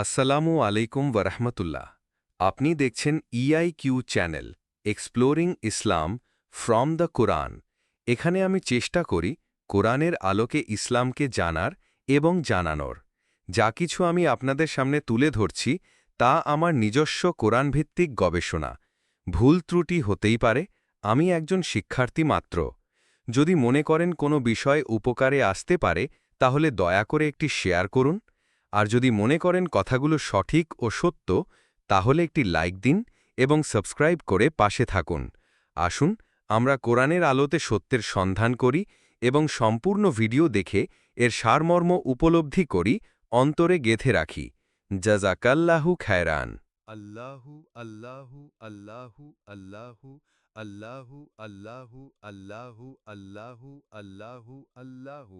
আসসালামু আলাইকুম ওরহমতুল্লাহ আপনি দেখছেন E I Q channel exploring Islam from the Quran এখানে আমি চেষ্টা করি কোরআনের আলোকে ইসলামকে জানার এবং জানানোর। যা কিছু আমি আপনাদের সামনে তুলে ধরছি তা আমার নিজস্ব কোরআনভিত্তিক গবেষণা। ভুল ত্রুটি হতেই পারে, আমি একজন শিক্ষার্থী মাত্র। যদি মনে করেন কোনো বিষয় উপকারে আসতে পারে, তাহলে দয়া করে একটি শেয়ার করুন আর যদি মনে করেন কথাগুলো সঠিক ও সত্য, তাহলে একটি লাইক দিন এবং সাবস্ক্রাইব করে পাশে থাকুন। আসুন, আমরা কোরআনের আলোতে সত্যের সন্ধান করি এবং সম্পূর্ণ ভিডিও দেখে এর সারমর্ম উপলব্ধি করি, অন্তরে গেথে রাখি। জাজাকাল্লাহু খায়রান। আল্লাহু আল্লাহু আল্লাহু আল্লাহু আল্লাহু আল্লাহু আল্লাহু আল্লাহু আল্লাহু আল্লাহু।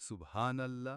সুবহান আল্লাহ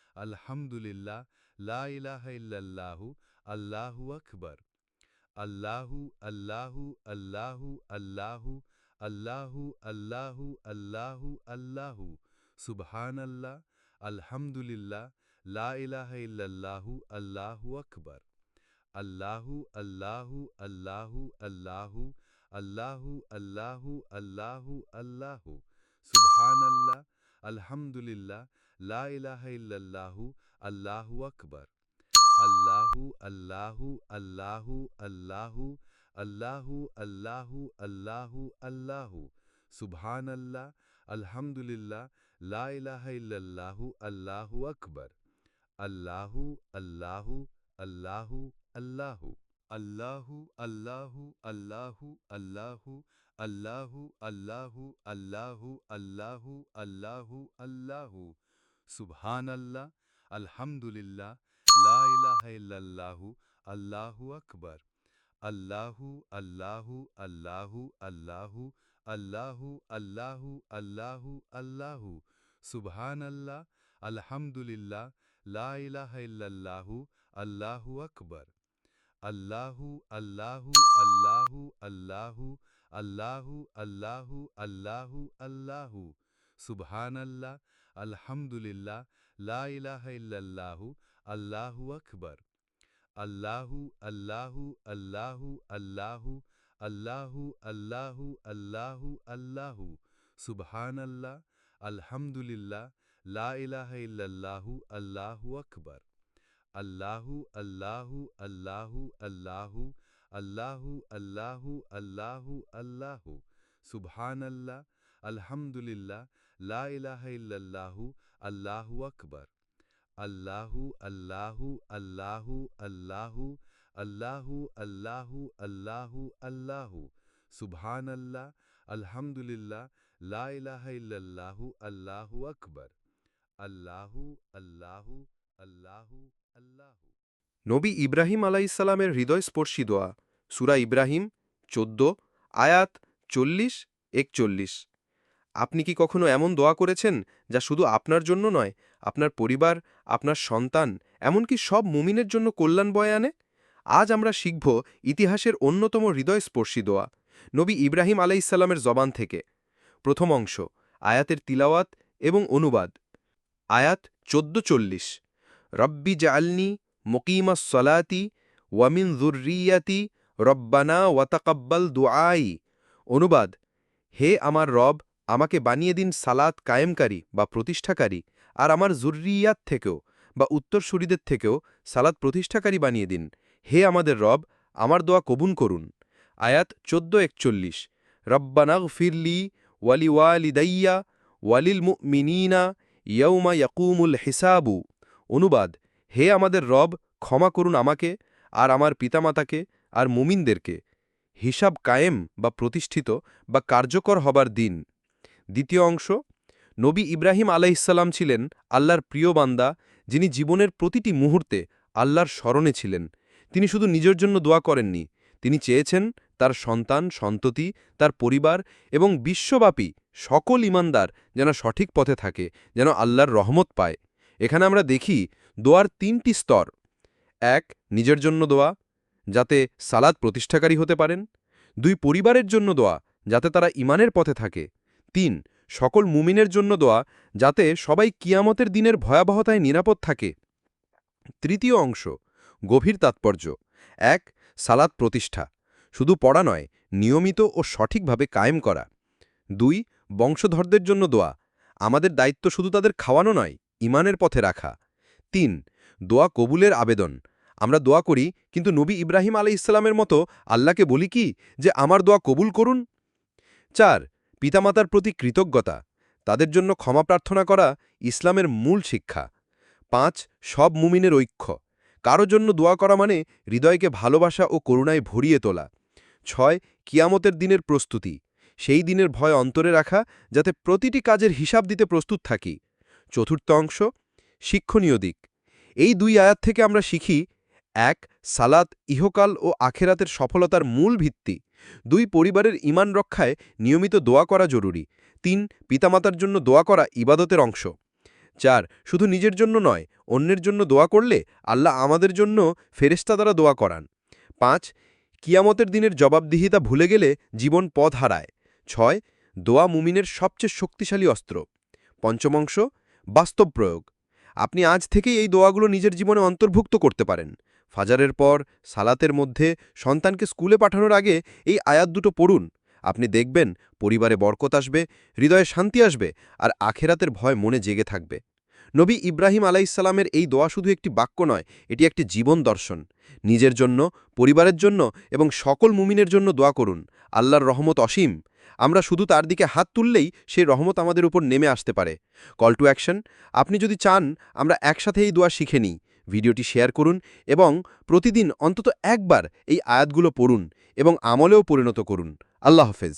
আলহামদুলিল্লাহ লা ইলাহা ইল্লাল্লাহু আল্লাহু আকবার আল্লাহু আল্লাহু আল্লাহু আল্লাহু আল্লাহু আল্লাহু আল্লাহু আল্লাহু সুবহানাল্লাহ আলহামদুলিল্লাহ লা ইলাহা ইল্লাল্লাহু আল্লাহু আকবার আল্লাহু আল্লাহু আল্লাহু আল্লাহু আল্লাহু আল্লাহু আল্লাহু আল্লাহু সুবহানাল্লাহ আলহামদুলিল্লাহ লা ইলাহা ইল্লাল্লাহু আল্লাহু আকবার আল্লাহু আল্লাহু আল্লাহু আল্লাহু আল্লাহু আল্লাহু আল্লাহু আল্লাহু সুবহানাল্লাহ আলহামদুলিল্লাহ লা ইলাহা ইল্লাল্লাহু আল্লাহু আকবার আল্লাহু আল্লাহু আল্লাহু আল্লাহু আল্লাহু আল্লাহু আল্লাহু আল্লাহু আল্লাহু আল্লাহু আল্লাহু আল্লাহু আল্লাহু আল্লাহু সুবহানাল্লাহ আলহামদুলিল্লাহ লা ইলাহা ইল্লাল্লাহু আল্লাহু আকবার আল্লাহু আল্লাহু আল্লাহু আল্লাহু আল্লাহু আল্লাহু আল্লাহু আল্লাহু সুবহানাল্লাহ আলহামদুলিল্লাহ লা ইলাহা ইল্লাল্লাহু আল্লাহু আকবার আল্লাহু আল্লাহু আল্লাহু আল্লাহু আল্লাহু আল্লাহু আল্লাহু আল্লাহু সুবহানাল্লাহ আলহামদুলিল্লাহ লা ইলাহা ইল্লাল্লাহু আল্লাহু আকবার আল্লাহু আল্লাহু আল্লাহু আল্লাহু আল্লাহু আল্লাহু আল্লাহু আল্লাহু সুবহানাল্লাহ আলহামদুলিল্লাহ লা ইলাহা ইল্লাল্লাহু আল্লাহু আকবার আল্লাহু আল্লাহু আল্লাহু আল্লাহু আল্লাহু আল্লাহু আল্লাহু আল্লাহু সুবহানাল্লাহ আলহামদুলিল্লাহ লা ইলাহা ইল্লাল্লাহু আল্লাহু আকবার। আল্লাহু আল্লাহু আল্লাহু আল্লাহু আল্লাহু আল্লাহু আল্লাহু আল্লাহু। সুবহানাল্লাহ, আলহামদুলিল্লাহ, লা ইলাহা ইল্লাল্লাহু, আল্লাহু আকবার। আল্লাহু আল্লাহু আল্লাহু আল্লাহু। নবী ইব্রাহিম আলাইসাল্লামের হৃদয়স্পর্শী দোয়া, সুরা ইব্রাহিম, চোদ্দ, আয়াত চল্লিশ, একচল্লিশ। আপনি কি কখনো এমন দোয়া করেছেন যা শুধু আপনার জন্য নয়, আপনার পরিবার, আপনার সন্তান, এমনকি সব মুমিনের জন্য কল্যাণ বয়ে আনে? আজ আমরা শিখব ইতিহাসের অন্যতম হৃদয়স্পর্শী দোয়া, নবী ইব্রাহিম আলাইসাল্লামের জবান থেকে। প্রথম অংশ, আয়াতের তিলাওয়াত এবং অনুবাদ। আয়াত চোদ্দ চল্লিশ, রব্বি জালনি মকিমা সলাতি ওয়ামিন জুর্রিয়াতি রব্বানা ওয়াতাকাব্বাল দুআই। অনুবাদ, হে আমার রব আমাকে বানিয়ে দিন সালাত কায়েমকারী বা প্রতিষ্ঠাকারী, আর আমার জুর্রিয়াত থেকেও বা উত্তরসূরিদের থেকেও সালাত প্রতিষ্ঠাকারী বানিয়ে দিন। হে আমাদের রব, আমার দোয়া কবুন করুন। আয়াত চোদ্দ একচল্লিশ। রব্বানাগ ফিরলি ওয়ালি ওয়ালিদাইয়া ওয়ালিল মিনীনা ইয়ৌমা ইয়াকুমুল হিসাবু। অনুবাদ, হে আমাদের রব, ক্ষমা করুন আমাকে, আর আমার পিতামাতাকে, আর মুমিনদেরকে। হিসাব কায়েম বা প্রতিষ্ঠিত বা কার্যকর হবার দিন। দ্বিতীয় অংশ, নবী ইব্রাহিম আলাইসাল্লাম ছিলেন আল্লাহর প্রিয় বান্দা, যিনি জীবনের প্রতিটি মুহূর্তে আল্লাহর স্মরণে ছিলেন। তিনি শুধু নিজের জন্য দোয়া করেননি, তিনি চেয়েছেন তার সন্তান, সন্ততি, তার পরিবার এবং বিশ্বব্যাপী সকল ইমানদার যেন সঠিক পথে থাকে, যেন আল্লাহর রহমত পায়। এখানে আমরা দেখি দোয়ার তিনটি স্তর। এক, নিজের জন্য দোয়া, যাতে সালাদ প্রতিষ্ঠাকারী হতে পারেন। দুই, পরিবারের জন্য দোয়া, যাতে তারা ইমানের পথে থাকে। তিন, সকল মুমিনের জন্য দোয়া, যাতে সবাই কিয়ামতের দিনের ভয়াবহতায় নিরাপদ থাকে। তৃতীয় অংশ, গভীর তাৎপর্য। এক সালাদ প্রতিষ্ঠা। শুধু পড়া নয়, নিয়মিত ও সঠিকভাবে কায়েম করা। দুই, বংশধরদের জন্য দোয়া। আমাদের দায়িত্ব শুধু তাদের খাওয়ানো নয় ইমানের পথে রাখা। তিন, দোয়া কবুলের আবেদন। আমরা দোয়া করি, কিন্তু নবী ইব্রাহিম আলাই ইসলামের মতো আল্লাহকে বলি কি যে, আমার দোয়া কবুল করুন চার পিতামাতার প্রতি কৃতজ্ঞতা, তাদের জন্য ক্ষমা প্রার্থনা করা ইসলামের মূল শিক্ষা। পাঁচ, সব মুমিনের ঐক্য। কারও জন্য দোয়া করা মানে হৃদয়কে ভালোবাসা ও করুণায় ভরিয়ে তোলা। ছয়, কিয়ামতের দিনের প্রস্তুতি। সেই দিনের ভয় অন্তরে রাখা যাতে প্রতিটি কাজের হিসাব দিতে প্রস্তুত থাকি। চতুর্থ অংশ, শিক্ষণীয় দিক। এই দুই আয়াত থেকে আমরা শিখি, এক, সালাত ইহকাল ও আখেরাতের সফলতার মূল ভিত্তি। দুই পরিবারের ইমান রক্ষায় নিয়মিত দোয়া করা জরুরি। তিন, পিতামাতার জন্য দোয়া করা ইবাদতের অংশ। চার, শুধু নিজের জন্য নয়, অন্যের জন্য দোয়া করলে আল্লাহ আমাদের জন্য ফেরেস্তা দ্বারা দোয়া করান। পাঁচ, কিয়ামতের দিনের জবাবদিহিতা ভুলে গেলে জীবন পথ হারায়। ছয়, দোয়া মুমিনের সবচেয়ে শক্তিশালী অস্ত্র। পঞ্চমংশ বাস্তব প্রয়োগ। আপনি আজ থেকেই এই দোয়াগুলো নিজের জীবনে অন্তর্ভুক্ত করতে পারেন। ফাজারের পর সালাতের মধ্যে সন্তানকে স্কুলে পাঠানোর আগে এই আয়াত দুটো পড়ুন। আপনি দেখবেন পরিবারে বরকত আসবে, হৃদয়ে শান্তি আসবে আর আখেরাতের ভয় মনে জেগে থাকবে। নবী ইব্রাহিম আলাইসাল্লামের এই দোয়া শুধু একটি বাক্য নয়, এটি একটি জীবন দর্শন। নিজের জন্য, পরিবারের জন্য এবং সকল মুমিনের জন্য দোয়া করুন। আল্লাহর রহমত অসীম। আমরা শুধু তার দিকে হাত তুললেই সেই রহমত আমাদের উপর নেমে আসতে পারে। কল টু অ্যাকশন আপনি যদি চান, আমরা একসাথে এই দোয়া শিখে নিই। ভিডিওটি শেয়ার করুন এবং প্রতিদিন অন্তত একবার এই আয়াতগুলো পড়ুন এবং আমলেও পরিণত করুন। আল্লাহ হাফেজ।